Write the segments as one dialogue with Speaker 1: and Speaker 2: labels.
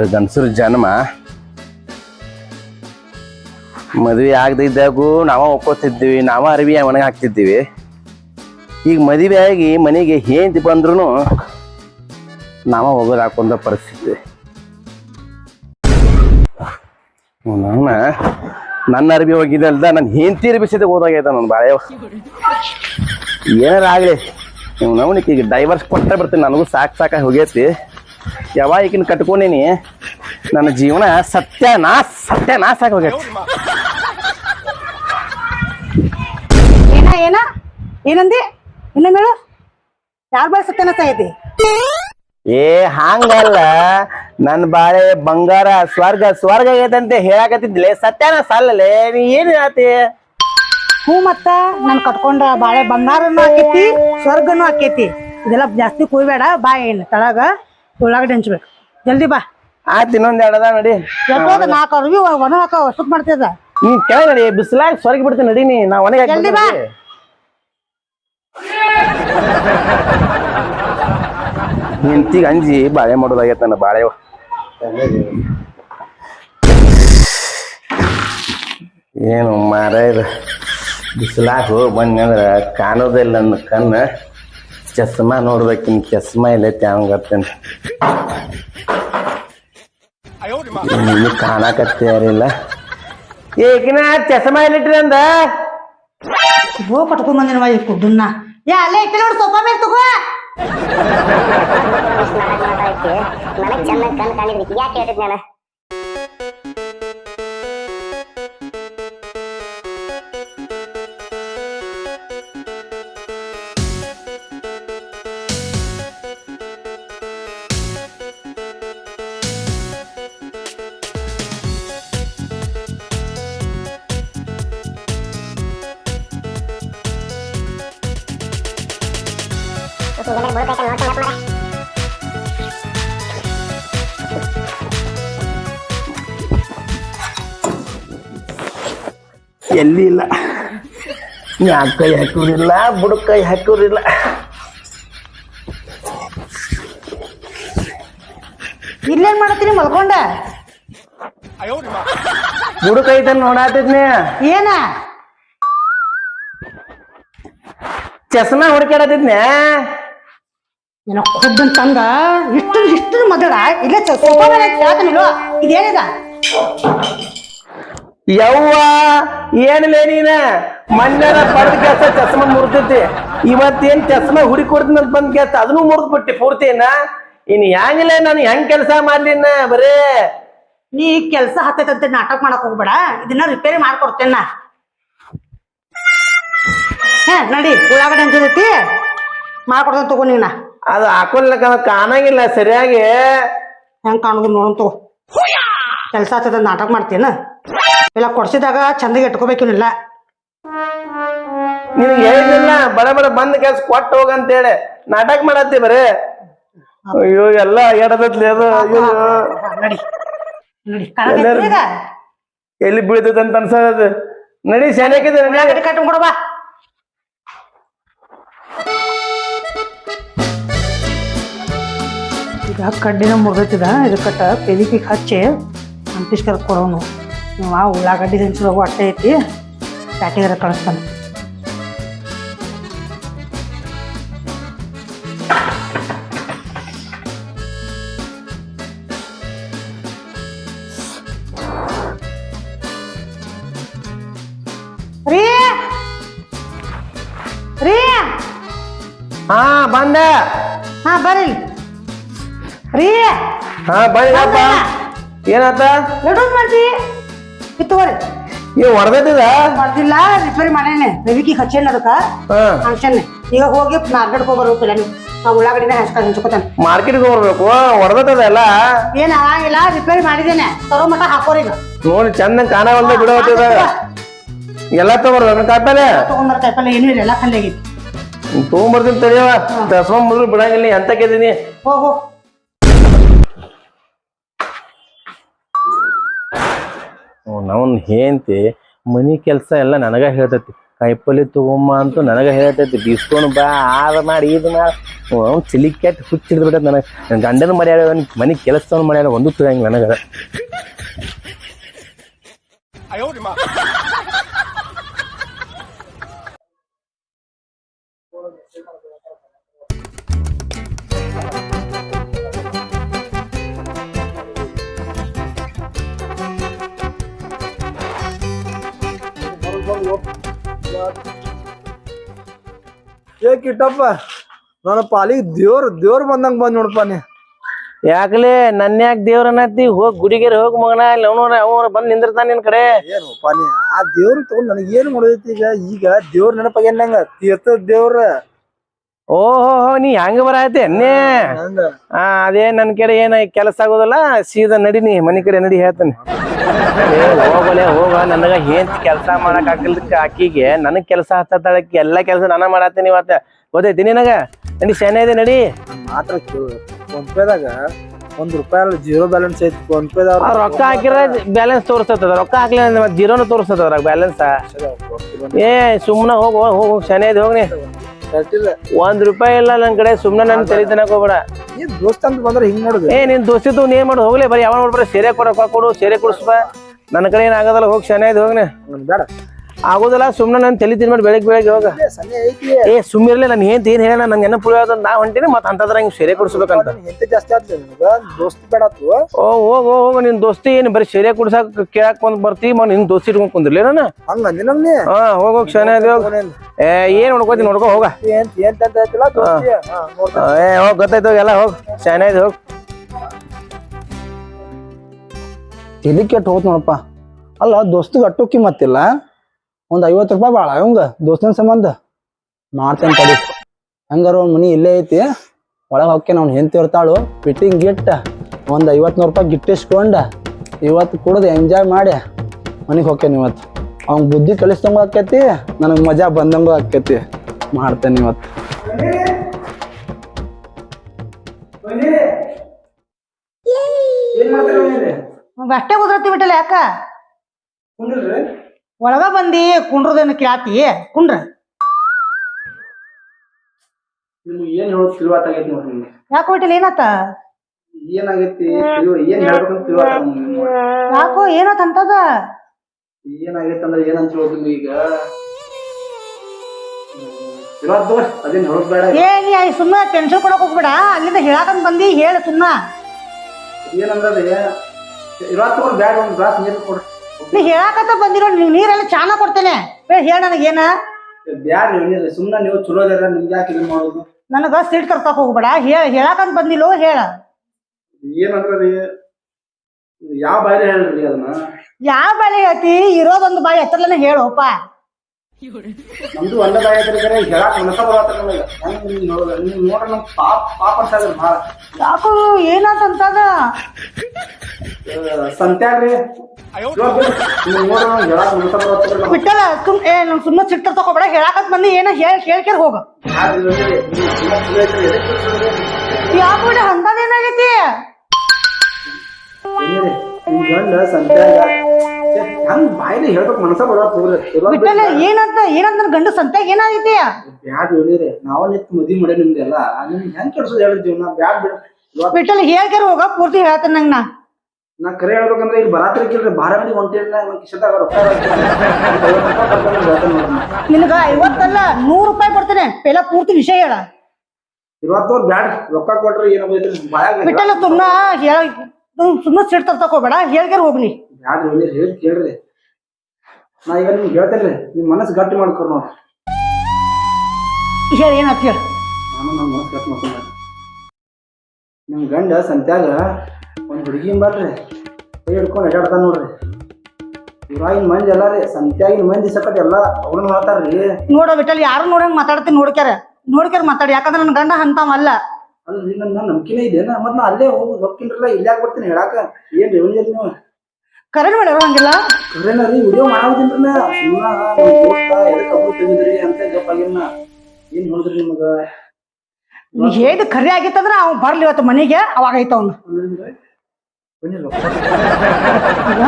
Speaker 1: ನಮ್ದು ಗಂಡಸರ ಜನ್ಮ. ಮದ್ವೆ ಆಗದಿದ್ದಾಗೂ ನಾವ ಒಪ್ಕೋತಿದ್ದೀವಿ ನಾವ ಅರಿವಿ ಮನೆಗೆ ಹಾಕ್ತಿದ್ದೀವಿ. ಈಗ ಮದುವೆ ಆಗಿ ಮನೆಗೆ ಹೇಂತಿ ಬಂದ್ರು ನಾವ ಹೋಗೋದು ಹಾಕೊಂಡ ಪರಿಸ್ಥಿತಿ. ನಾನು ನನ್ನ ಅರ್ಬಿ ಹೋಗಿದೆ ಅಲ್ದ ನನ್ನ ಹೆಂಡತಿ ಅರ್ಬಿ ಸಹಿತ ಹೋದಾಗೈತ ನನ್ನ ಬಾಳೆವ. ಏನಾರ ಆಗ್ಲಿ ನೀವು ನವನಿಗೆ ಈಗ ಡೈವರ್ಸ್ ಕೊಟ್ಟೆ ಬರ್ತೀನಿ, ನನಗೂ ಸಾಕು ಸಾಕಾಗಿ ಹೋಗೈತಿ. ಯಾವಾಗ ಈಗಿನ ಕಟ್ಕೊಂಡೀನಿ? ನನ್ನ ಜೀವನ ಸತ್ಯನಾಶ ಸತ್ಯನಾಶ ಆಗೋಗೈತಿ.
Speaker 2: ಏನ ಏನ? ಏನಂದಿ? ಇನ್ನೊಮ್ಮೆ ಹೇಳು. ಯಾರ ಬಾಳ ಸತ್ಯನಾಶ ಐತಿ
Speaker 1: ಏ ಹಂಗಲ್ಲ. ನನ್ನ ಬಾಳೆ ಬಂಗಾರ ಸ್ವರ್ಗ ಸ್ವರ್ಗ ಆಗೈತಂತೆ ಹೇಳಾಕತ್ತಿದ್ಲೆ ಸತ್ಯನಾಶ ಅಲ್ಲಲೇ ನೀ ಏನು ಹೇಳತಿ
Speaker 2: ಹ್ಞೂ ಮತ್ತ ನನ್ ಕಟ್ಕೊಂಡ ಬಾಳೆ ಬಂಗಾರನು ಆಕೈತಿ ಸ್ವರ್ಗನು ಆಕೈತಿ. ಇದೆಲ್ಲ ಜಾಸ್ತಿ ಕುಯ್ಬೇಡ ಬಾ ಏನು ತಳಗ. ಉಳ್ಳಾಗಡ್ಡಿ ಹಂಚ್ಬೇಕು. ಜಲ್ದಿ ಬಾ.
Speaker 1: ಆಯ್ತು ಇನ್ನೊಂದ್ ಎರಡದ ನಡಿ.
Speaker 2: ಎಷ್ಟೋದ ನಾಲ್ಕು ಅರ್ವಿ ಒಣ ಹಾಕೋ ಸುಟ್ ಮಾಡ್ತಿದ್ದ.
Speaker 1: ನೀ ಕೆಳಗೆ ನಡಿ ಬಿಸಿಲಾಗ ಸೊರಗಿ ಬಿಡ್ತೀನಿ ನೀ. ನಾ ಒಣಗಿ
Speaker 2: ಜಲ್ದಿ ಬಾ.
Speaker 1: ಹೆಂಡತಿಗೆ ಅಂಜಿ ಬಾಳೆ ಮಾಡೋದಾಗೈತೆ ನನ್ನ ಬಾಳೆ. ಏನು ಮಾರ ಇದು ಬಿಸಿಲಾಗ ಹೋಗಿ ಬಂದ್ರೆ ಕಾಣೋದಿಲ್ಲ ನನ್ನ ಕಣ್ಣು. ಚಸ್ಮಾ ನೋಡ್ಬೇಕಿನ್ ಚಸ್ಮಾ ಇಲ್ಲೈತಿ ಹಂಗತ್ತೇನೆ ಇಲ್ಲಿ ಕಾಣಕತ್ತಾರಿಲ್ಲ ಏಕಿನ ಚಸ್ಮಾ ಇಲ್ಲಿಟ್ರಿ ಅಂದ?
Speaker 2: ಗೋ ಪಟ್ಕೊಂಡ್ ಬಂದಿನ ಈ ಕುಡ್ಡನ್ನ ಯಾ ಅಲ್ಲೇ ಇಟ್ಟು ನೋಡು ಸೋಫಾ ಮೇಲೆ ತಗೋ.
Speaker 3: ನನಗ್ ಚೆನ್ನಾಗಿ ಕಣ್ ಕಾಣಿದ್ರಿ ಯಾಕೆ ಹೇಳಿದ್ ನಾನು?
Speaker 1: ಎಲ್ಲಿ ಇಲ್ಲ. ಯಾಕೆ ಕೈ ಹಾಕೋರಿಲ್ಲ ಬುಡಕ್ ಕೈ ಹಾಕೋರಿಲ್ಲ
Speaker 2: ಇಲ್ಲೇನ್ ಮಾಡತ್ತೀನಿ ಮಲ್ಕೊಂಡ.
Speaker 1: ಬುಡಕ್ ಐತನ್ ನೋಡಾತಿದ್ನೆ.
Speaker 2: ಏನ?
Speaker 1: ಚಸ್ಮಾ ಹುಡುಕಾಡತಿದ್ನೆ
Speaker 2: ಏನೋ ಖುದ್ದನ್ ತಂದ ಇಷ್ಟು ಇಷ್ಟು ಮದಡ ಇಲ್ಲೇ ಚಸ್ಮಾ ಇದೇನಿದ?
Speaker 1: ಯವ್ವ ಏನಿಲ್ಲ ನೀನ? ಮಣ್ಣನ ಪಡೆದ ಕೆಲಸ ಚಸ್ಮ ಮುರಿದೈತಿ ಇವತ್ತೇನ್ ಚಸ್ಮ ಹುಡಿ ಕೊಡ್ತೀನಿ ಅಂತ ಬಂದ್ ಕೆಲಸ ಅದನ್ನು ಮುರಿದ್ ಬಿಟ್ಟಿ ಪೂರ್ತಿನ? ಇನ್ ಹೆಂಗಿಲ್ಲ ನಾನು ಹೆಂಗ್ ಕೆಲಸ ಮಾಡ್ಲಿನ ಬರೇ?
Speaker 2: ನೀ ಕೆಲಸ ಹತ್ತೈತಂತೆ ನಾಟಕ ಮಾಡಕ್ ಹೋಗ್ಬೇಡ. ಇದನ್ನ ರಿಪೇರಿ ಮಾಡ್ಕೊಡ್ತೇನ. ಹೇ ನಡಿ ಉಳ್ಳಾಗಡ್ಡೆ ಅಂತೈತಿ ಮಾಡ್ಕೊಡ್ತೇನೆ ತಗೋ ನೀನ.
Speaker 1: ಅದು ಹಾಕೊಲ್ಲಕ ಕಾಣಂಗಿಲ್ಲ ಸರಿಯಾಗಿ.
Speaker 2: ಹೆಂಗ್ ಕಾಣೋದು ನೋಡಂತ ಕೆಲಸ ಕೆಲ್ಸ ಹತ್ತದ ನಾಟಕ ಮಾಡ್ತೇನ. ಇಲ್ಲ ಕೊಡ್ಸಿದಾಗ ಚಂದಗೆ ಇಟ್ಕೋಬೇಕಿಲ್ಲ
Speaker 1: ನಿನಗೆ ಹೇಳಿದಿಲ್ಲ ಬಡ ಬಡ ಬಂದ್ ಕೆಲ್ಸ ಕೊಟ್ಟು ಹೋಗಂತೇಳಿ ನಾಟಕ ಮಾಡತ್ತಿ ಬರೇ. ಅಯ್ಯೋ ಎಲ್ಲ ಎಡದತ್ಲಿ ಅದು. ಅಯ್ಯೋ.
Speaker 2: ನಡಿ. ನಡಿ ಕಾಣತೈತಿ ಈಗ
Speaker 1: ಎಲ್ಲಿ ಬೀಳ್ತೈತೆ ಅಂತ ಅನ್ಸದ ನಡಿ ಶಾನ್ಯಾಕಿದೆ
Speaker 2: ಉಳ್ಳಾಗಡ್ಡಿ ಈಗ ಕಡ್ಡಿನ ಮುರಿದಿದ ಇದು ಕಟ್ಟ ಪೆದಿಕಿಗೆ ಹಚ್ಚಿ ಅಂಟಿಸ್ಕರ್ ಕೊಡೋನು. ನೀವು ಆ ಉಳ್ಳಾಗಡ್ಡಿ ಹಂಚಿದಾಗ ಅಟ್ಟೆ ಐತಿ ಪ್ಯಾಟಿಗಾರ ಕಳಿಸ್ತಾನೆ ರೀ ರೀ
Speaker 1: ಹಾ ಬಂದ
Speaker 2: ಹಾ ಬರ್ರಿ ರೀ
Speaker 1: ಹಾ ಬಂದಪ್ಪ ಏನಾತ
Speaker 2: ಲಡ್ಡು ಮಾಡ್ತಿ ಕಿತ್ತುವರಿ
Speaker 1: ನೀವು ಹೊಡೆದಿದ
Speaker 2: ಬರ್ದಿಲ್ಲ ರಿಪೇರಿ ಮಾಡೇನೆ ಬೆವಿಕಿ ಹಚ್ಚೇನ ಅದಕ್ಕ? ಫಂಕ್ಷನ್ ಈಗ ಹೋಗಿ ಮಾರ್ಕೆಟ್ ಹೋಗಿ ಬರ್ಬೇಕಿಲ್ಲ ನೀವು ನಾ ಉಳ್ಳಾಗಡ್ಡಿನ ಹಚ್ಕೊಂಡು ಹಂಚ್ಕೋತಾನೆ.
Speaker 1: ಮಾರ್ಕೆಟ್ಗೆ ಹೋಗ್ಬೇಕು? ಹೊಡೆದದ ಎಲ್ಲ?
Speaker 2: ಏನ್ ಆಗಂಗಿಲ್ಲ ರಿಪೇರಿ ಮಾಡಿದ್ದೇನೆ. ತರೋ ಮಟ ಹಾಕೋರಿ ಈಗ.
Speaker 1: ನೋಡಿ ಚಂದ ಕಾಣವಲ್ದ ಬಿಡೋತಿದಾಗ ಎಲ್ಲ ತಗೋರ್ಬೇಕು ಕಾಪಲೆ
Speaker 2: ತಗೊಂಡ್ಬರ ಕಾಯಿಪಲ್ಲೆ. ಏನೂ ಇಲ್ಲ ಎಲ್ಲ ಖಾಲಿ ಆಗೈತಿ
Speaker 1: ತಗೊಂಬರ್ತೀನಿ ತಡಿಯವ ಮುದ್ರು ಬಿಡಂಗಿಲ್ಲ ಎಂತ ಕೇಳಿದೀನಿ
Speaker 2: ಹೋಗು.
Speaker 1: ನವನ್ ಹೇಂತಿ ಮನಿ ಕೆಲಸ ಎಲ್ಲ ನನಗ ಹೇಳ್ತೈತಿ. ಕಾಯಿಪಲ್ಲೆ ತಗೊಂಬ ಅಂತ ನನಗೆ ಹೇಳ್ತೈತಿ. ಬೀಸ್ಕೊಂಡು ಬಾ, ಆದ ಮಾಡಿ ಇದು ಮಾಡಿ. ಅವ್ನು ಚಿಲಿ ಕೆಟ್ಟ ಹುಚ್ಚಿಡ್ದು ಬಿಡ ನನಗೆ. ನನ್ನ ಗಂಡನ ಮರ್ಯಾದ ಮನೆ ಕೆಲಸವನ್ನು ಮಾಡ್ಯಾರ ಒಂದು ತಿಳಿಯಂಗಿಲ್ಲ ನನಗೆ.
Speaker 4: ಏ ಕಿಟ್ಟಪ್ಪ ನನ್ನ ಪಾಲಿಗೆ ದೇವ್ರ ದೇವ್ರ ಬಂದಂಗ ಬಂದ್ ನೋಡಪ್ಪ ನೀ.
Speaker 1: ಯಾಕಲೇ ನನ್ನ ಯಾಕೆ ದೇವ್ರ ಅನ್ನತ್ತಿ? ಹೋಗಿ ಗುಡಿಗೆರೆ ಹೋಗಿ ಮಗನ ಅಲ್ಲಿ ಅವನವ್ರ ಅವನವ್ರ ಬಂದ್ ನಿಂದಿರ್ತಾನ ನಿನ್ ಕಡೆ.
Speaker 4: ಏನಪ್ಪ ನೀ ಆ ದೇವ್ರ ತಗೊಂಡ್ ನನಗೆ ಏನ್ ಮಾಡೋದೈತಿ ಈಗ? ಈಗ ದೇವ್ರ ನೆನಪಾಗ ನಂಗ? ತೀರ್ಥ ದೇವ್ರ.
Speaker 1: ಓಹೋ ಹೋ ನೀ ಹೆಂಗ ಬರಾಯ್ತಿ ಅನ್ನೇ?
Speaker 4: ಹಂಗ
Speaker 1: ಆ ಅದೇ ನನ್ನ ಕಡೆ ಏನ ಕೆಲಸ ಆಗೋದಲ್ಲ ಸೀದಾ ನಡಿ ಮನೆ ಕಡೆ ನಡಿ ಹೇಳ್ತಾನೆ. ಹೋಗಲೆ ಹೋಗ. ನನಗ ಏನ್ ಕೆಲಸ ಮಾಡಕ್ ಆಗಿಲ್ದಕ್ಕ ಆಕಿಗೆ. ನನಗ್ ಕೆಲಸ ಹತ್ತಿ ಎಲ್ಲಾ ಕೆಲಸ ನಾನ ಮಾಡತ್ತೀನಿ ಇವತ್ತ. ಗೊತ್ತೈತಿ ನಿನಗ? ನಡಿ ಸೇನೆ ಇದೆ ನಡಿ.
Speaker 4: ಮಾತ್ರ ಫೋನ್ ಪೇದಾಗ ಒಂದ್ ರೂಪಾಯಿ ಅಲ್ಲ ಜೀರೋ ಬ್ಯಾಲೆನ್ಸ್ ಐತಿ ಫೋನ್ ಪೇದ
Speaker 1: ರೊಕ್ಕ ಹಾಕಿರ ಬ್ಯಾಲೆನ್ಸ್ ತೋರಿಸ್ತದ ರೊಕ್ಕ ಹಾಕ್ಲಿ ಮತ್ತೆ ಜೀರೋನು ತೋರಿಸ್ತದ ಅದ್ರಾಗ ಬ್ಯಾಲೆನ್ಸ್. ಏ ಸುಮ್ನ ಹೋಗ್ ಹೋಗ್ ಹೋಗ್ ಶನಿ ಇದೆ ಹೋಗ್ನಿ ಒಂದ್ ರೂಪಾಯಿ ಇಲ್ಲ ನನ್ ಕಡೆ ಸುಮ್ನೆ ನನ್ ತಲೆ ತಿನ್ನಕ್ ಹೋಗ್ಬೇಡ.
Speaker 4: ಏನ್ ದೋಸ್ತ ಅಂತ ಬಂದ್ರೆ ಹಿಂಗ್ ನೋಡುದು
Speaker 1: ಏ ನಿನ್ ದೋಸ್ತಿದ್ದು ನೀ ಮಾಡು ಹೋಗ್ಲಿ ಬರೀ ಯಾವ ನೋಡ್ಬಾರ ಸೇರೆ ಕೊಡಪ್ಪ ಕೊಡು ಸೇರೆ ಕೊಡಿಸ್ಬಾ. ನನ್ನ ಕಡೆ ಏನ್ ಆಗೋದಲ್ಲ ಹೋಗಿ ಶನಿ ಹೋಗ್ನಿ.
Speaker 4: ಬೇಡ.
Speaker 1: ಆಗೋದಿಲ್ಲ ಸುಮ್ನೆ ನಾನು ತಲೆ ತಿನ್ಬಿಟ್ಟು ಬೆಳಗ್ಗೆ ಬೆಳಗ್ಗೆ
Speaker 4: ಐತಿ
Speaker 1: ಏ ಸುಮ್ಮಿರ್ಲಿ ನಾನು ಏನ್ ಏನ್ ಹೇಳ ನನ್ ಪುಳಿ ಆದ ನಾ ಹೊಂಟಿನಿ ಮತ್ತೆ ಅಂತದ್ರ ಹಿಂಗ್ ಸೀರೆ ಕೊಡ್ಸ್ಬೇಕಂತ.
Speaker 4: ಜಾಸ್ತಿ ಆಗ್ತದೆ ದೋಸ್ತ್ ಬೇಡ
Speaker 1: ಓ ಹೋಗೋ ಹೋಗ ನಿನ್ ದೋಸ್ತಿ ಏನ್ ಬರೀ ಸೀರೆ ಕುಡ್ಸಾಕ್ ಕೇಳಕ್ ಬಂದ್ ಬರ್ತಿ ಮ ನಿನ್ ದೋಸ್ತಿ ಇಟ್ಕೊಂಡ್ ಕುಂದಿರ್ಲಿ ನಾನು. ಹಾ ಹೋಗ ಹೋಗ್ ಶನಿ ಇದೆ ಏ ಏನ್ ನೋಡ್ಕೋತಿ ನೋಡ್ಕೋ ಹೋಗ.
Speaker 4: ಏನ್ ಏನ್
Speaker 1: ಏ ಹೋಗ್ ಗೊತ್ತಾಯ್ತು ಎಲ್ಲ ಹೋಗ್ ಶನಿ ಇದೆ ಹೋಗ್.
Speaker 4: ತಲಿ ಕೆಟ್ಟ ಹೋತ್ ನೋಡಪ್ಪ. ಅಲ್ಲ ದೋಸ್ತಿಗೆ ಅಟ್ಟೋಕಿ ಕಿಮ್ಮತ್ತಿಲ್ಲ ಒಂದ್ ಐವತ್ತು ರೂಪಾಯಿ ಭಾಳ ಅವಂಗ ದೋಸ್ತನ ಸಂಬಂಧ. ಮಾಡ್ತೇನೆ ತಡಿ. ಹಂಗಾರ ಒಂದ್ ಮನಿ ಇಲ್ಲೇ ಐತಿ. ಒಳಗೆ ಹೋಗ್ಕೆ ಅವ್ನು ಹೆಂತ ಇರ್ತಾಳು. ಫಿಟ್ಟಿಂಗ್ ಗಿಟ್ಟ ಒಂದ್ ಐವತ್ನೂರು ರೂಪಾಯಿ ಗಿಟ್ಟಿಸ್ಕೊಂಡು ಇವತ್ತು ಕುಡ್ದು ಎಂಜಾಯ್ ಮಾಡಿ ಮನೆಗೆ ಹೋಗ್ತೇನೆ ಇವತ್ತು ಅವ್ನ ಬುದ್ಧಿ ಕಲಿಸ್ದಂಗ ಆಕೈತಿ ನನಗೆ ಮಜಾ ಬಂದಂಗೂ ಆಕೈತಿ. ಮಾಡ್ತೇನೆ ಇವತ್ತು
Speaker 2: ಬಟ್ಟೆ ಕುದ್ರತಿ ಬಿಟ್ಟಲ್ಲ ಯಾಕ? ಒಳಗ ಬಂದಿ ಕುಂಡ್ರದೇನು ಕೇಳತಿ ಕುಂಡ್ರ.
Speaker 4: ನಿಮ್ಗೆ ಏನ್ ಹೇಳೋದು ತಿಳುವಾತಾಗೈತಿ ನೋಡ್ರಿ ನಿಮ್ಗೆ?
Speaker 2: ಯಾಕೆ ಬಿಟ್ಟಿಲ್ಲ ಏನತ್ತ?
Speaker 4: ಏನಾಗೈತಿ ಏನ್ ಹೇಳ್ಬೇಕಂತ ತಿಳುವಾತ
Speaker 2: ಯಾಕೋ ಏನತ್ ಅಂತದ?
Speaker 4: ಏನಾಗೈತೆ ಅಂದ್ರೆ ಏನಂತ ಹೇಳೋದು ಈಗ? ಇವತ್ತು ಅದೇನ್ ಹೇಳೋದ್ ಬೇಡ
Speaker 2: ಏ ನೀ ಸುಮ್ಮನೆ ಟೆನ್ಷನ್ ಕೊಡಕ್ ಹೋಗ್ಬೇಡ ಅಲ್ಲಿಂದ ಹೇಳಕಂತ ಬಂದಿ ಹೇಳ ಸುಮ್ಮ
Speaker 4: ಏನಂದ್ರೆ ಇವತ್ತು ಬ್ಯಾಡ ಒಂದು ಗ್ಲಾಸ್ ನೀರು ಕೊಡ್ರಿ
Speaker 2: ನೀ ಹೇಳಕಂತ ಬಂದಿರೋ ನೀವು ನೀರೆಲ್ಲ ಚಾನ ಕೊಡ್ತೇನೆ. ಹೇಳ ನನಗೆ ನನಗೇನ
Speaker 4: ಬ್ಯಾಡ ನೀವು ಸುಮ್ಮನೆ ನೀವು ಚಲೋ ಅದಾರ ನಿಮ್ಗೆ ಯಾಕೆ ಇದನ್ನ ಮಾಡೋದು?
Speaker 2: ನನಗ ಸಿಟ್ ಕರ್ಸಕ್ ಹೋಗ್ಬೇಡ. ಹೇಳ ಹೇಳಕಂತ ಬಂದಿಲ್ಲೋ ಹೇಳ.
Speaker 4: ಏನಂದ್ರ ರೀ ಯಾವ ಬಾಯಿ ಹೇಳ್ರಿ ಅದನ್ನ?
Speaker 2: ಯಾವ ಬಾಳೆ ಹೇಳ್ತಿ? ಇರೋದೊಂದು ಬಾಯಿ ಎತ್ತರ್ಲನ ಹೇಳೋಪ
Speaker 4: ನಮ್ದು ಐತ್ರಿ ಕರೆ ಹೇಳಕ್ ಮನಸ ಬರತ್ತ ನಮಗೆ ಹೆಂಗ್ ನೀವು ನೋಡೋದು ನೀವು ನೋಡ್ರ ನಮ್ ಪಾಪ ಪಾಪ ಅನ್ಸಾದ್ರಿ ಭಾಳ.
Speaker 2: ಯಾಕೋ ಏನಂತದ
Speaker 4: ಸಂತ್ಯಾಗ್ರಿ ನೀವು ನೋಡ್ರ ನಂಗೆ ಹೇಳಕ್ ಮನಸ ಬರತ್ತ
Speaker 2: ಬಿಟ್ಟಲ್ಲ ಸುಮ್ ಏ ನಮ್ ಸುಮ್ಮನೆ ಸಿಟ್ ತಗೋಬೇಡ ಹೇಳಕಂತ ಏನೋ ಏನ ಹೇಳ್ ಕೇಳ್ಕೇರ್ ಹೋಗ. ಯಾಕೆ ಬಿಡ ಅಂತದೇನಾಗೈತಿ
Speaker 4: ನಿಮ್ ಗಂಡ ಸಂತ್ಯಾಗ ಹಂಗ ಬಾಯಿಲಿ ಹೇಳ್ಬೇಕು ಮನಸ ಬರತ್ ಹೋಗ್ರಿ.
Speaker 2: ಏನಂತ ಏನಂತ ಗಂಡ ಸಂತ್ಯಾಗ ಏನಾಗೈತಿ?
Speaker 4: ಬ್ಯಾಡ್ ಹೇಳಿರಿ ನಾವ್ ನಿತ್ ಮದ್ವಿ ಮಾಡಿ ನಿಮ್ದೆಲ್ಲ ನಿಮ್ಗೆ ಹೆಂಗ್ ಕೆಡ್ಸೋದು ಹೇಳಿ ಜೀವನ? ಬ್ಯಾಡ್ ಬಿಡ. ಇವತ್ತು
Speaker 2: ಬಿಟ್ಟಲ್ಲ ಹೇಳ್ಕೇರ್ ಹೋಗ ಪೂರ್ತಿ ಹೇಳ್ತೇನೆ ನಂಗ ನಾ.
Speaker 4: ನಾ ಕರೆ ಹೇಳ್ಬೇಕಂದ್ರೆ ಇಲ್ಲಿ ಬರಾತ್ರಿಕಿಲ್ರಿ ಬಾರ ಮಂದಿ ಹೊಂಟಿಲ್ಲ ಒಂದ್ ಕಿಶದಾಗ ರೊಕ್ಕ
Speaker 2: ನಿನಗ ಐವತ್ತಲ್ಲ ನೂರ್ ರೂಪಾಯಿ ಕೊಡ್ತೇನೆ. ಪೆಲ ಪೂರ್ತಿ ವಿಷಯ ಹೇಳ.
Speaker 4: ಇವತ್ತವ್ರು ಬ್ಯಾಡ್ ರೊಕ್ಕ ಕೊಟ್ರಿ ಏನಾಗೈತ್ರಿ ಬಾಯಾಗ
Speaker 2: ಬಿಟ್ಟಲ್ಲ ಸುಮ್ನ ಹೇಳ ಸುಮ್ಮನೆ ಸಿಟ್ ತರ್ತಕ ಹೋಗ್ಬೇಡ ಹೇಳ್ಕೇರ್ ಹೋಗ್ನಿ
Speaker 4: ಬ್ಯಾಡ್ ಹೇಳಿ ಹೇಳಿ ಕೇಳ್ರಿ. ನಾ ಈಗ ನಿಮ್ಗೆ ಹೇಳ್ತೇನೆ ನಿಮ್ ಮನಸ್ಸು ಗಟ್ಟಿ ಮಾಡ್ಕೊರ್ ನೋಡ್ರಿ
Speaker 2: ಹೇಳ ಏನಂತ ಹೇಳ.
Speaker 4: ನಾನು ನನ್ನ ಮನಸ್ಸು ಗಟ್ಟಿ ಮಾಡ್ಕೊಂಡ ನಿಮ್ ಗಂಡ ಸಂತ್ಯಾಗ ಒಂದು ಹುಡುಗಿ ಬರ್ರಿ ಕೈ ಹಿಡ್ಕೊಂಡು ಅಡ್ಯಾಡ್ತಾನ ನೋಡ್ರಿ. ಊರಾಗಿನ ಮಂದಿ ಎಲ್ಲ ರೀ ಸಂತ್ಯಾಗಿನ ಮಂದಿ ಸಕಟ್ ಎಲ್ಲ ಅವ್ರನ್ನ ಮಾತಾಡ್ರಿ
Speaker 2: ನೋಡ ಬಿಟ್ಟಲ್ಲಿ ಯಾರು ನೋಡಂಗ್ ಮಾತಾಡ್ತೀನಿ ನೋಡ್ಕ್ಯಾರ. ನೋಡ್ಕ್ಯಾರ ಮಾತಾಡಿ ಯಾಕಂದ್ರೆ ನನ್ನ ಗಂಡ ಅಂತವಲ್ಲ
Speaker 4: ಅಲ್ರಿ ನನ್ನ ನಂಬಿಕೆನೇ ಇದೆ ಮತ್ತೆ ನಾ ಅಲ್ಲೇ ಹೋಗಿ ಹೋಗ್ತೀನಿ ಇಲ್ಲೇ ಯಾಕೆ ಬರ್ತೀನಿ ಹೇಳಾಕ ಏನ್ ರೆವನ್ಯೂ ನೀವು?
Speaker 2: ಕರೆನ್ ಮಾಡ್ಯಾರ ಹಂಗಿಲ್ಲ?
Speaker 4: ಕರೇನ ರೀ ವಿಡಿಯೋ ನಾ ಸುಮ್ಮನ ದೋಸ್ತ ತೆಗಿದ್ರಿ ಅಂತ ಏನ್ ಹೇಳಿದ್ರಿ ನಿಮಗ?
Speaker 2: ನೀ ಹೇಳಿದ ಖರೆ ಆಗಿತ್ತಂದ್ರ ಅವ್ ಬರ್ಲಿ ಇವತ್ತು ಮನೆಗೆ ಅವಾಗ ಐತ ಅವ್ನು. ಈಗ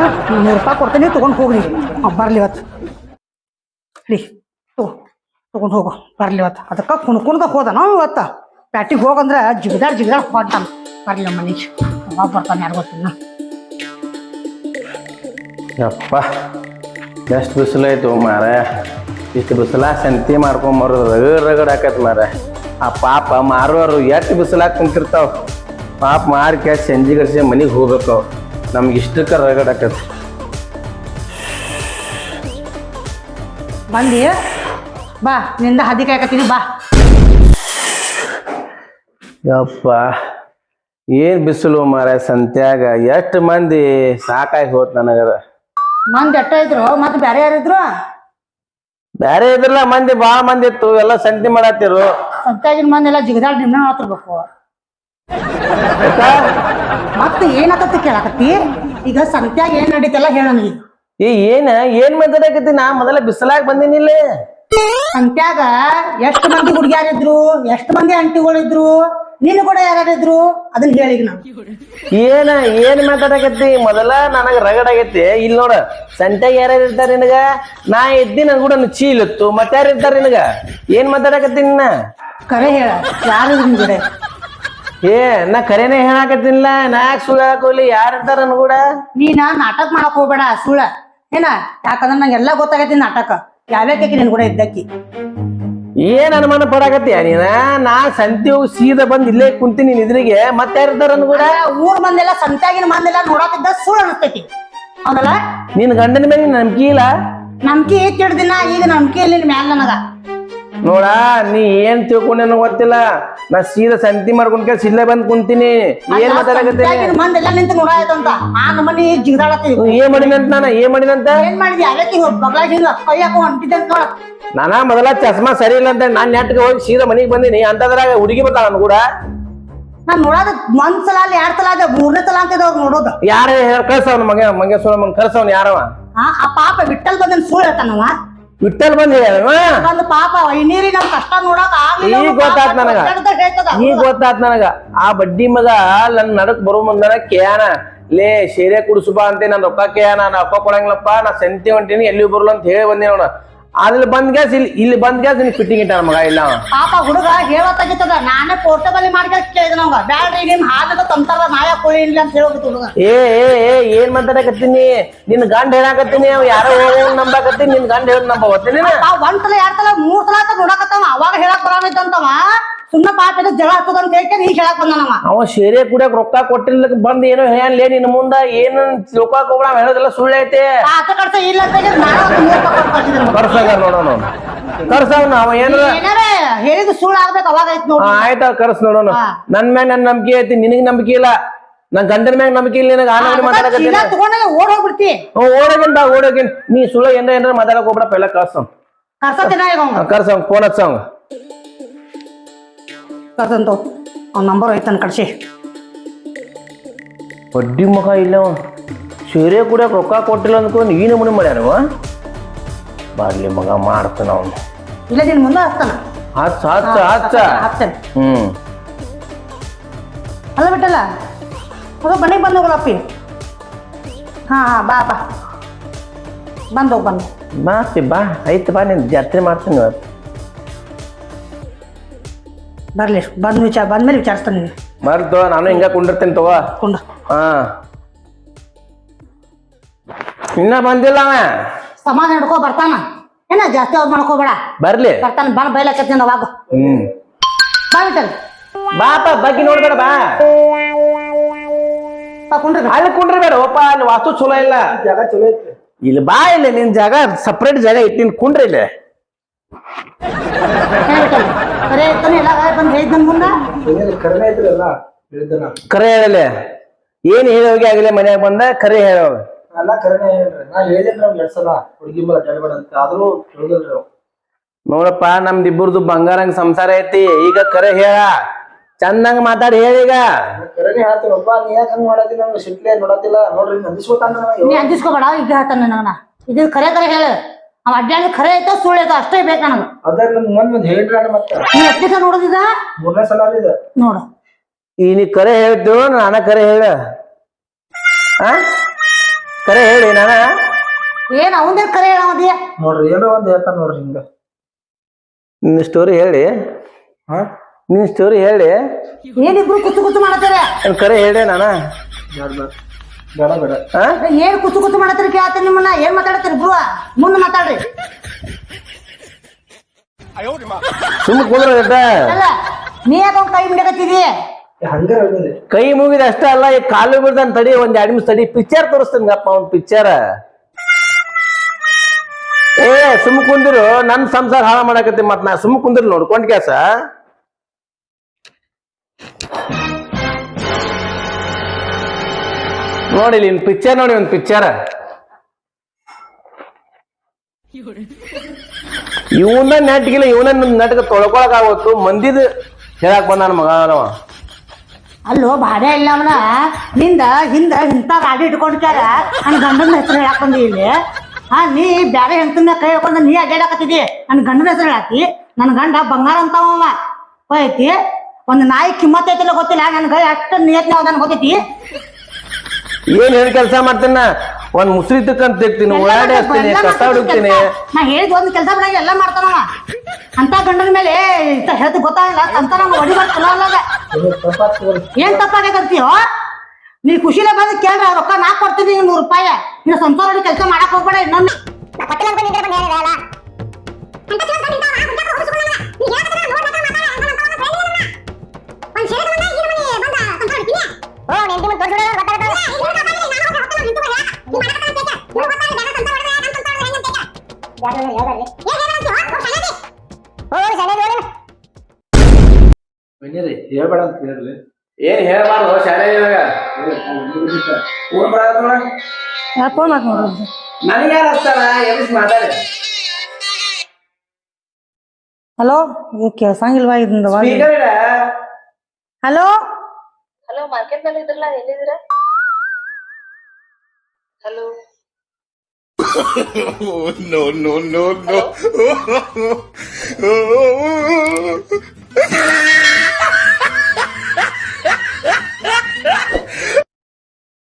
Speaker 2: ನೂರು ರೂಪಾಯಿ ಕೊಡ್ತೀನಿ ತಗೊಂಡ್ ಹೋಗ್ರಿ. ಅವ್ ಬರ್ಲಿ ಇವತ್ತು. ಹೇಳಿ ತಗೊಂಡು ಹೋಗು ಬರ್ಲಿ ಇವತ್ತು. ಅದಕ್ಕೆ ಕುಣ್ಕುಣ್ದ ಹೋದ ನಾವು ಇವತ್ತು. ಪ್ಯಾಟಿಗೆ ಹೋಗಂದ್ರೆ ಜಿಗದಾಡ್ ಜಿಗದಾಡ್ ಹೊಂಟಾನ. ಬರ್ಲಿ ಮನೆಗೆ. ಅವಾಗ ಬರ್ತಾನೆ ಯಾರು ಗೊತ್ತಿಲ್ಲ.
Speaker 1: ಯಪ್ಪ ಎಷ್ಟು ಬಿಸಿಲಾಯ್ತು ಮಾರ? ಇಷ್ಟು ಬಿಸಿಲ ಸಂತಿ ಮಾಡ್ಕೊಂಬರು ರಗಡ್ ರಗಡ್ ಹಾಕತ್ ಮಾರ. ಆ ಪಾಪ ಮಾರೋರು ಎಷ್ಟು ಬಿಸಿಲಾಗ ಕುಂತಿರ್ತಾವ? ಪಾಪ ಮಾರಿ ಕ್ಯಾ ಸಂಜೆ ಗಡ್ಸಿ ಮನೆಗೆ ಹೋಗ್ಬೇಕು. ನಮ್ಗೆ ಇಷ್ಟಕ್ಕೆ ರಗಡ್ ಹಾಕತ್
Speaker 2: ಬಂದಿ? ಬಾ ನಿಂದ ಹದಿ ಕಾಯಕತ್ತೀನಿ ಬಾ.
Speaker 1: ಯಪ್ಪ ಏನ್ ಬಿಸಿಲು ಮಾರ ಸಂತ್ಯಾಗ? ಎಷ್ಟು ಮಂದಿ ಸಾಕಾಗಿ ಹೋತ್ ನನಗದ?
Speaker 2: ಮಂದಿ ಎಟ್ಟ ಇದ್ರು ಮತ್ತೆ ಬೇರೆ ಯಾರಿದ್ರು
Speaker 1: ಬ್ಯಾರೆ ಇದ್ರಲ್ಲ ಮಂದಿ ಭಾಳ ಮಂದಿ ಇತ್ತು ಎಲ್ಲ ಸಂತಿ ಮಾಡತ್ತಿರು
Speaker 2: ಸಂತಾಗಿನ ಮಂದಿ ಎಲ್ಲ ಜಿಗದಾಡ್ ನಿನ್ನ ಮಾತಿರ್ಬೇಕು ಮತ್ತೆ ಏನಾಗತ್ತೆ ಕೇಳಾಕತ್ತಿ? ಈಗ ಸಂತ್ಯಾಗ ಏನ್ ನಡೀತಲ್ಲ ಹೇಳ ನನಗೆ.
Speaker 1: ಏ ಏನ ಏನ್ ಮಾತಾಡಕತ್ತಿ? ನಾ ಮೊದಲ ಬಿಸಿಲಾಗ ಬಂದಿನಿಲ್ಲ
Speaker 2: ಸಂತ್ಯಾಗ ಎಷ್ಟು ಮಂದಿ ಹುಡುಗಿಯಾರಿದ್ರು ಎಷ್ಟು ಮಂದಿ ಅಂಟಿಗಳಿದ್ರು ನಿನ್ನ ಕೂಡ ಯಾರಿದ್ರು ಅದನ್ನ ಹೇಳಿ
Speaker 1: ಏನ ಏನ್ ಮಾತಾಡಕತ್ತಿ? ಮೊದಲ ನನಗ ರಗಡ್ ಆಗೈತಿ. ಇಲ್ಲಿ ನೋಡ ಸಂತ್ಯಾಗ ಯಾರ್ಯಾರು ಇರ್ತಾರ ನಿನಗ? ನಾ ಇದ್ದಿ ನನ್ ಕೂಡ ಚೀಲತ್ತು ಮತ್ತೆ ಯಾರು ಇರ್ತಾರ ನಿನಗ? ಏನ್ ಮಾತಾಡಕತ್ತಿ ನಿನ್ನ?
Speaker 2: ಕರೆ ಹೇಳ ಯಾರು ನಿನ್ ಕೂಡ?
Speaker 1: ಏ ನಾ ಕರೆನೇ ಹೇಳಾಕತ್ತಿಲ್ಲ ನಾ ಯಾಕೆ ಸುಳ್ಳು ಹಾಕೋಲಿ ಯಾರು ಇರ್ತಾರ ನನ್ ಕೂಡ?
Speaker 2: ನೀನ ನಾಟಕ ಮಾಡಕ್ ಹೋಗ್ಬೇಡ ಸುಳ್ಳ. ಏನ? ಯಾಕಂದ್ರ ನಂಗೆಲ್ಲ ಗೊತ್ತಾಗೈತಿ ನಾಟಕ. ಯಾವ್ಯಾಕಿ ನಿನ್ ಕೂಡ ಇದ್ದಕ್ಕಿ?
Speaker 1: ಏನ್ ಅನುಮಾನ ಪಡಾಕತ್ತೀಯ ನೀನ? ನಾ ಸಂತಿ ಹೋಗಿ ಸೀದಾ ಬಂದ್ ಇಲ್ಲೇ ಕುಂತೀನಿ ನಿದ್ರಿಗೆ ಮತ್ತೆ ಯಾರು ಇರ್ತಾರ ಕೂಡ?
Speaker 2: ಊರ್ ಮಂದೆಲ್ಲ ಸಂತ್ಯಾಗಿನ ಮಂದೆಲ್ಲ ನೋಡಾಕಿದ್ದ ಸುಳ್ಳು ಅನಿಸ್ತೈತಿ. ಹೌದಲ್ಲ?
Speaker 1: ನಿನ್ ಗಂಡನ ಮೇಲೆ ನಂಬಿಕೆ ಇಲ್ಲ?
Speaker 2: ನಂಬಿಕೆ ಐತಿ ಈಗ ನಂಬಿಕೆ ಇಲ್ಲ ಮ್ಯಾಲ ನನಗ.
Speaker 1: ನೋಡ ನೀ ಏನ್ ತಿಳ್ಕೊಂಡೇನೋ ಗೊತ್ತಿಲ್ಲ. ನಾ ಸೀದಾ ಸಂತಿ ಮಾಡ್ಕೊಂಡ್ ಕೇಳಿ ಇಲ್ಲೇ ಬಂದ್ ಕುಂತೀನಿ. ಏನ್ ಮಾತಾಡಕತ್ತೀನಿ
Speaker 2: ಸಂತ್ಯಾಗಿನ ಮಂದೆಲ್ಲ ನಿಂತ ನೋಡಾಯ್ತಂತ ಆ ನಮ್ಮನಿ ಜಿಗದಾಡತ್ತಿ
Speaker 1: ಏನ್ ಮಾಡಿನಂತ ನಾನು? ಏನ್ ಮಾಡಿನಂತ?
Speaker 2: ಏನ್ ಮಾಡಿದ್ವಿ ಅದಕ್ಕೆ ಬಗ್ಲಾಗ ಹಿಂಗ ಕೈ ಹಾಕೋ ಹೊಂಟಿದ್ದಂತ ನೋಡ.
Speaker 1: ನಾನಾ ಮೊದಲ ಚಸ್ಮಾ ಸರಿ ಇಲ್ಲ ಅಂತ ನಾನ್ ನೆಟ್ಗೆ ಹೋಗಿ ಸೀದಾ ಮನೆಗೆ ಬಂದಿನಿ. ಅಂತದ್ರಾಗ ಹುಡುಗಿ ಬರ್ತಾಳ ನನ್ ಕೂಡ.
Speaker 2: ನಾನ್ ನೋಡೋದ ಒಂದ್ ಸಲ ಅಲ್ಲಿ ಎರಡ್ ಸಲ ಅದ ಮೂರನೇ ಸಲ ಅಂತ ಇದಾವ್ ನೋಡೋದು.
Speaker 1: ಯಾರ ಕಳ್ಸವ್ನ ಮಗ ಮಂಗೆ ಸುಳ ಮಂಗ್ ಕಳ್ಸವ್ನ ಯಾರವ?
Speaker 2: ಆ ಪಾಪ ಬಿಟ್ಟಲ್ ಬಂದನ್ ಸುಳ್ಳು ಹೇಳ್ತಾನವ.
Speaker 1: ವಿಠಲ್ ಬಂದ್
Speaker 2: ನನ್ನ ಪಾಪ ನೀರಿ ನಮ್ ಕಷ್ಟ ನೋಡಕ್ ಆಗ್ಲಿಲ್ಲ
Speaker 1: ಈಗ ಗೊತ್ತಾತ್ ನನಗ. ಈಗ ಗೊತ್ತಾತ್ ನನಗ. ಆ ಬಡ್ಡಿ ಮಗ ನನ್ ನಡಕ್ ಬರೋ ಮುಂದನ ಕೇಯಾನ. ಲೇ ಶೇರೆ ಕುಡಿಸುಬಾ ಅಂತ ನನ್ ರೊಕ್ಕ ಕೇಯಾನ ನಾ ರೊಕ್ಕ ಕೊಡಂಗಿಲ್ಲಪ್ಪ ನಾ ಸಂತಿ ಹೊಂಟೀನಿ ಎಲ್ಲಿ ಬರ್ಲ ಅಂತ ಹೇಳಿ ಬಂದೆ ನೋಡ. ಅಲ್ಲಿ ಬಂದ್ ಗ್ಯಾಸ್ ಇಲ್ಲಿ ಇಲ್ಲಿ ಬಂದ್ ಗ್ಯಾಸ್ ನೀನ್ ಫಿಟ್ಟಿಂಗ್ ಇಟ್ಟ ಮಗ ಇಲ್ಲ.
Speaker 2: ಪಾಪ ಹುಡುಗ ಹೇಳತ್ತಾಗಿತ್ತದ ನಾನೇ ಪೋರ್ಟಬಲ್ ಮಾಡ್ಕೊಂಡು ಕೇಳಿದ ನಮ್ಗ. ಬ್ಯಾಡ್ರಿ ನಿಮ್ ಹಾಲದ ತಂತಾರ ನಾಯ ಕೋಳಿ ಇಲ್ಲ ಅಂತ ಹೇಳೋಗಿತ್ತು ಹುಡುಗ.
Speaker 1: ಏ ಏ ಏ ಏನ್ ಮಾತಾಡಕತ್ತೀನಿ? ನಿನ್ ಗಂಡ ಹೇಳಾಕತ್ತೀನಿ ಯಾರೋ ನಂಬಕತ್ತೀನಿ ನಂಬಾಕತ್ತೀನಿ ನಿನ್ ಗಂಡ ಹೇಳ ನಂಬ ಓದ್ತೀನಿ
Speaker 2: ಆ ಒಂದ್ ಸಲ ಎರಡ್ ಸಲ ಮೂರ್ ಸಲ ಅಂತ ನೋಡಕತ್ತವ. ಅವಾಗ ಹೇಳಕ್ ಬರಾಮಿತ್ತಂತವ ಸುಮ್ಮನೆ ಪಾಪ ಇದು ಜಳ ಹತ್ತದ ಅಂತ ಹೇಳ್ಕೊಂಡು ಈಗ ಹೇಳಕ್ ಬಂದನವ
Speaker 1: ಅವ. ಶೇರೆ ಕುಡಿಯಕ್ ರೊಕ್ಕ ಕೊಟ್ಟಿರ್ಲಕ್ ಬಂದ್ ಏನೋ ಹೇಳಲೇ ನಿನ್ ಮುಂದ ಏನ್ ತಿಳ್ಕೊಕ್ ಹೋಗ್ಬೇಡ ಅವ್ ಹೇಳೋದೆಲ್ಲ ಸುಳ್ಳು ಐತೆ.
Speaker 2: ಆತ ಕಡ್ಸ ಇಲ್ಲ ಅಂತ ಹೇಳಿದ್ರೆ ಒಂದು ರೂಪಾಯಿ.
Speaker 1: ಕರ್ಸಾಗ ನೋಡೋಣ ಕರ್ಸವ್ನ ಅವ ಏನಾರ
Speaker 2: ಏನಾರ ಹೇಳಿದ್ ಸುಳ್ಳು ಆಗ್ಬೇಕು ಅವಾಗ ಐತ್ ನೋಡಿ.
Speaker 1: ಆಯ್ತಾ ಆಯ್ತ ಕರ್ಸ್ ನೋಡೋಣ. ನನ್ ಮ್ಯಾಗ ನನ್ ನಂಬಿಕೆ ಐತಿ ನಿನಗ್ ನಂಬಿಕೆ ಇಲ್ಲ. ನನ್ ಗಂಡನ ಮ್ಯಾಗ ನಂಬಿಕೆ ಇಲ್ಲ ನಿನಗ ಆನ
Speaker 2: ಚೀಲ
Speaker 1: ಮಾತಾಡಕತ್ತೀನಿ
Speaker 2: ತಗೊಂಡಾಗ ಓಡ್ ಹೋಗ್ಬಿಡ್ತಿ.
Speaker 1: ಓಡೋಗಿನ್ ಬಾ ಓಡೋಗಿನ್ ನೀ ಸುಳ್ಳು ಏನ್ರ ಏನ್ರ ಮಾತಾಡಕ್ ಹೋಗ್ಬೇಡ ಪೆಲ್ಲ ಕರ್ಸವ್
Speaker 2: ಕರ್ಸತ್ತಿನ ಈಗ
Speaker 1: ಕರ್ಸವ್ ಫೋನ್ ಹಚ್ಚವ್
Speaker 2: ಕರ್ಸಂತ ಅವ್ನ ನಂಬರ್ ಹೋಯ್ತಾನೆ ಕಡ್ಸಿ
Speaker 1: ಬಡ್ಡಿ ಮಗ ಇಲ್ಲ ಅವ ಸೀರೆ ಕೂಡ ರೊಕ್ಕ ಕೊಟ್ಟಿಲ್ಲ ಅಂದ್ಕೊಂಡು ಈ ನಮೂನೆ ಮಾಡ್ಯಾರವ ಬರ್ಲಿ ಮಗ ಮಾಡ್ತಾನ ಅವನು.
Speaker 2: ಇಲ್ಲ ನಿನ್ ಮುಂದೆ ಹಚ್ತಾನ
Speaker 1: ಹಚ್ಚ ಹಚ್ಚ ಹಚ್ಚ
Speaker 2: ಹಾಕ್ತಾನೆ
Speaker 1: ಹ್ಮ್.
Speaker 2: ಅಲ್ಲ ಬಿಟ್ಟಲ್ಲ ಮಗ ಮನೆಗೆ ಬಂದು ಅಪ್ಪಿ. ಹಾ ಹಾ ಬಾ ಬಾ. ಬಂದು ಹೋಗ್ ಬಂದು
Speaker 1: ಬಾ ಅಪ್ಪಿ, ಬಾ. ಆಯ್ತು ಬಾ ನೀನ್ ಜಾತ್ರೆ ಮಾಡ್ತೀನಿ ಇವತ್ತು.
Speaker 2: ಬರ್ಲಿ ಬಂದ್ ವಿಚಾರ ಬಂದ್ಮೇಲೆ ವಿಚಾರಿಸ್ತಾನೆ ನೀನು
Speaker 1: ಬರ್ತು ನಾನು ಹಿಂಗ ಕುಂಡಿರ್ತೀನಿ ತಗೋ.
Speaker 2: ಕುಂಡ.
Speaker 1: ಹಾ. ಇನ್ನ ಬಂದಿಲ್ಲ ಅವ.
Speaker 2: ಸಮಾಧಾನ ಹಿಡ್ಕೊ ಬರ್ತಾನ. ಏನ ಜಾಸ್ತಿ ಅವ್ರು ಮಾಡ್ಕೋಬೇಡ
Speaker 1: ಬರ್ಲಿ.
Speaker 2: ಬರ್ತಾನ ಬಾ ಬೈಲಾಕತ್ತೀನಿ ಅವಾಗ
Speaker 1: ಹ್ಮ್.
Speaker 2: ಬಾ ಬಿಟ್ಟಲ್
Speaker 1: ಬಾಪ ಬಗ್ಗೆ ನೋಡ್ಬೇಡ ಬಾ.
Speaker 2: ಬಾ ಕುಂಡ್ರಿ.
Speaker 1: ಅಲ್ಲಿ ಕುಂಡ್ರಿ ಬೇಡ ಒಪ್ಪ ಅಲ್ಲಿ ವಾಸ್ತು ಚಲೋ ಇಲ್ಲ. ಜಾಗ ಚಲೋ ಐತಿ ಇಲ್ಲಿ ಬಾ ಇಲ್ಲಿ ನಿನ್ ಜಾಗ ಸಪ್ರೇಟ್ ಜಾಗ ಇಟ್ಟಿನ್ ಕುಂಡ್ರಿ ಇಲ್ಲಿ.
Speaker 2: ಏನ್ ಬಿಟ್ಟಲ್ ಬರೇ ಇರ್ತಾನೆ ಎಲ್ಲ ಬಂದು ಹೇಳಿದ್ ನನ್ ಮುಂದ.
Speaker 4: ಕಡಿಮೆ ಐತ್ರಿ ಎಲ್ಲ ಹೇಳಿದ್ದನ
Speaker 1: ಕರೆ ಹೇಳಲೆ. ಏನ್ ಹೇಳೋಗಿ ಆಗಲೇ ಮನ್ಯಾಗ ಬಂದ ಕರೆ ಹೇಳೋ
Speaker 4: ಎಲ್ಲ ಕರೆನೇ ಹೇಳ್ರಿ. ನಾ ಹೇಳಿದ್ರು ಅವ್ನ್ ಎರಡ್ ಸಲ ಹುಡುಗಿ ಮೇಲೆ ಅಡ್ಡಾಡ್ಬೇಡ ಅಂತ. ಆದ್ರೂ ಕೇಳಿದ್ರಿ ಅವ್ರು.
Speaker 1: ನೋಡಪ್ಪ ನಮ್ದು ಇಬ್ಬರದು ಬಂಗಾರಂಗ್ ಸಂಸಾರ ಐತಿ. ಈಗ ಕರೆ ಹೇಳ. ಚಂದಂಗ ಮಾತಾಡಿ ಹೇಳೀಗ
Speaker 4: ಕರೆನೇ ಹೇಳ್ತೀನಪ್ಪ ನೀ ಯಾಕೆ ಹಂಗ್ ಮಾಡತ್ತಿ? ನಂಗೆ ಸಿಟ್ಲೆ ನೋಡತ್ತಿಲ್ಲ. ನೋಡ್ರಿ ನಂದಿಸ್ಕೊತಾನ
Speaker 2: ನೀ ಅಂಜಿಸ್ಕೋಬೇಡ ಈಗ ಹೇಳ್ತಾನೆ ಇದು ಕರೆ ಕರೆ ಹೇಳು. ಅವ ಅಡ್ಡಾಡಿ ಖರೆ ಐತೋ ಸುಳ್ಳು ಐತೋ ಅಷ್ಟೇ ಬೇಕು ನನಗೆ.
Speaker 4: ಅದ್ರ ನಮ್ ಮಂದ್ ಒಂದ್ ಹೇಳ್ರಿ ಮತ್ತೆ.
Speaker 2: ನೀ ಎಷ್ಟು ದಿವಸ ನೋಡೋದಿದ?
Speaker 4: ಮೂರನೇ ಸಲ ಇದೆ
Speaker 2: ನೋಡು.
Speaker 1: ಈ ನೀ ಕರೆ ಹೇಳ್ತೀವ ನಾನ ಕರೆ ಹೇಳ. ಆ? ಕರೆ ಹೇಳಿ ನಾನ?
Speaker 2: ಏನ್ ಅವಂದೇ ಖರೆ ಹೇಳೋದಿಯ
Speaker 4: ನೋಡ್ರಿ ಏನೋ ಒಂದ್ ಹೇಳ್ತಾನ ನೋಡ್ರಿ ಹಿಂಗ.
Speaker 1: ನಿನ್ನ ಸ್ಟೋರಿ ಹೇಳಿ.
Speaker 4: ಹಾ
Speaker 1: ನಿನ್ನ ಸ್ಟೋರಿ ಹೇಳಿ.
Speaker 2: ಏನಿಬ್ರು ಕುತ್ತು ಕುತ್ತು ಮಾಡತ್ತಾರೆ
Speaker 1: ಏನ್ ಕರೆ ಹೇಳಿ ನಾನ.
Speaker 4: ಬೇಡ ಬೇಡ.
Speaker 1: ಹಾ
Speaker 2: ಏನ್ ಕುಸು ಕುಸು ಮಾಡತ್ತೀರಿ ಕೇಳ್ತೀನಿ ನಿಮ್ಮನ್ನ? ಏನ್ ಮಾತಾಡತ್ತೀರಿ ಗುರುವ ಮುಂದೆ ಮಾತಾಡ್ರಿ.
Speaker 1: ಸುಮ್ಮ ಕುಂದ್ರ
Speaker 2: ಅಲ್ಲ ನೀ ಯಾಕೆ ಅವ್ನ್ ಕೈ ಮಿಡಕತ್ತಿದಿ?
Speaker 4: ಹಂಗ ಹೇಳಿದೆ.
Speaker 1: ಕೈ ಮುಗಿದ ಅಷ್ಟೇ ಅಲ್ಲ ಈ ಕಾಲು ಬಿಡ್ದಾನ ತಡಿ ಒಂದ್ ಎರಡು ನಿಮಿಷ ತಡಿ ಪಿಕ್ಚರ್ ತೋರಿಸ್ತೀನಿ ಅಪ್ಪ ಒಂದ್ ಪಿಕ್ಚರ್ ಏ ಸುಮ್ ಕುಂದಿರು ನನ್ ಸಂಸಾರ ಹಾಳ ಮಾಡಕತ್ತಿ ಮತ್ ನಾ ಸುಮ್ ಕುಂದಿರ್ ನೋಡ್ಕೊಂಡ್ ಕ್ಯಾಸ ನೋಡಿ ಇಲ್ಲಿ ಪಿಕ್ಚರ್ ನೋಡಿ, ಒಂದ್ ಪಿಕ್ಚರ್ ಇವನ ನೆಟ್ಗಿಲ್ಲ ಇವನ ನೆಟ್ಗೆ ತೊಳ್ಕೊಳಕ್ ಆಗೋತು ಮಂದಿದ ಹೇಳಕ್ ಬಂದ ಮಗ ಮಗನವ
Speaker 2: ಅಲ್ಲೋ, ಬಾಡೆ ಇಲ್ಲ ಅವನ. ನಿಂದ ಹಿಂದ ಇಂಥ ಗಾಡಿ ಇಟ್ಕೊಂಡ್ಕ್ಯಾರ ನನ್ ಗಂಡನ ಹೆಸರು ಹೇಳಕ್ ಇಲ್ಲಿ. ಹಾ, ನೀ ಬ್ಯಾರೆ ಹೆಂಡತಿನ ಕೈ ನೀ ಅಡ್ಡಾಡಕತ್ತಿದಿ ನನ್ ಗಂಡನ ಹೆಸರು ಹೇಳಾತಿ. ನನ್ ಗಂಡ ಬಂಗಾರ ಅಂತಾವ ಹೋಯ್ತಿ ಒಂದ್ ನಾಯಿ ಕಿಮ್ಮತ್ ಐತಿಲ್ಲ ಗೊತ್ತಿಲ್ಲ. ನನ್ಗ ಅಷ್ಟು ನಿಯತ್ನ ನನ್ ಗೊತ್ತೈತಿ.
Speaker 1: ಏನ್ ಹೇಳಿ ಕೆಲಸ ಮಾಡ್ತೀನ? ಒಂದ್ ಮುಸ್ರಿ ತಕ್ಕಂತ ತೆಗ್ತೀನಿ ಉಳ್ಳಾಡಿ
Speaker 2: ಹಾಕ್ತೀನಿ
Speaker 1: ಕಸ ಹುಡುಕ್ತೀನಿ.
Speaker 2: ನಾ ಹೇಳಿದ್ ಒಂದ್ ಕೆಲಸ ಬಿಡಂಗ ಎಲ್ಲ ಮಾಡ್ತಾನವ ಅಂತ ಗಂಡನ ಮೇಲೆ ಹೇಳ್ತಿ ಗೊತ್ತಾಗಲ್ಲ ಅಂತ ನಮ್ಮ ಹೊಡಿಬಾರ್ದು ಚಲೋ ಅಲ್ಲ ಏನ್ ತಪ್ಪಾಗೈತಂತೀಯೋ ನೀ ಖುಷಿಲೇ ಬಂದು ಕೇಳ್ರ ರೊಕ್ಕ ನಾ ಕೊಡ್ತೀನಿ ನೂರು ರೂಪಾಯಿ. ನೀನು ಸಂಸಾರ ಕೆಲಸ ಮಾಡಕ್ ಹೋಗ್ಬೇಡ ಇನ್ನೊಂದು
Speaker 3: ಪಟ್ಟಣ ಓ ನೆಂಟಿ ಮುಂದೆ
Speaker 4: ಹೇಳ್ಬೇಡ ಅಂತ
Speaker 1: ಏನ್ ಹೇಳ್ಬಾರ್ದು ಶಾಲೆ ಇವಾಗ.
Speaker 4: ಊರ್?
Speaker 2: ಫೋನ್ ಮಾಡಿ
Speaker 1: ನನಗೆ ಯಾರು ಎಬ್ಬಿಸಿ ಮಾತಾಡಿ.
Speaker 2: ಹಲೋ ಓಕೆ ಕೇಳ್ಸಂಗಿಲ್ವಾ
Speaker 1: ಸ್ಪೀಕರ್ ಇಡ.
Speaker 2: ಹಲೋ
Speaker 5: ಹಲೋ ಮಾರ್ಕೆಟ್ನಲ್ಲಿ ಇದ್ರಲ್ಲ ಎಲ್ಲಿದ್ದೀರಾ hello
Speaker 6: no, no, no, no.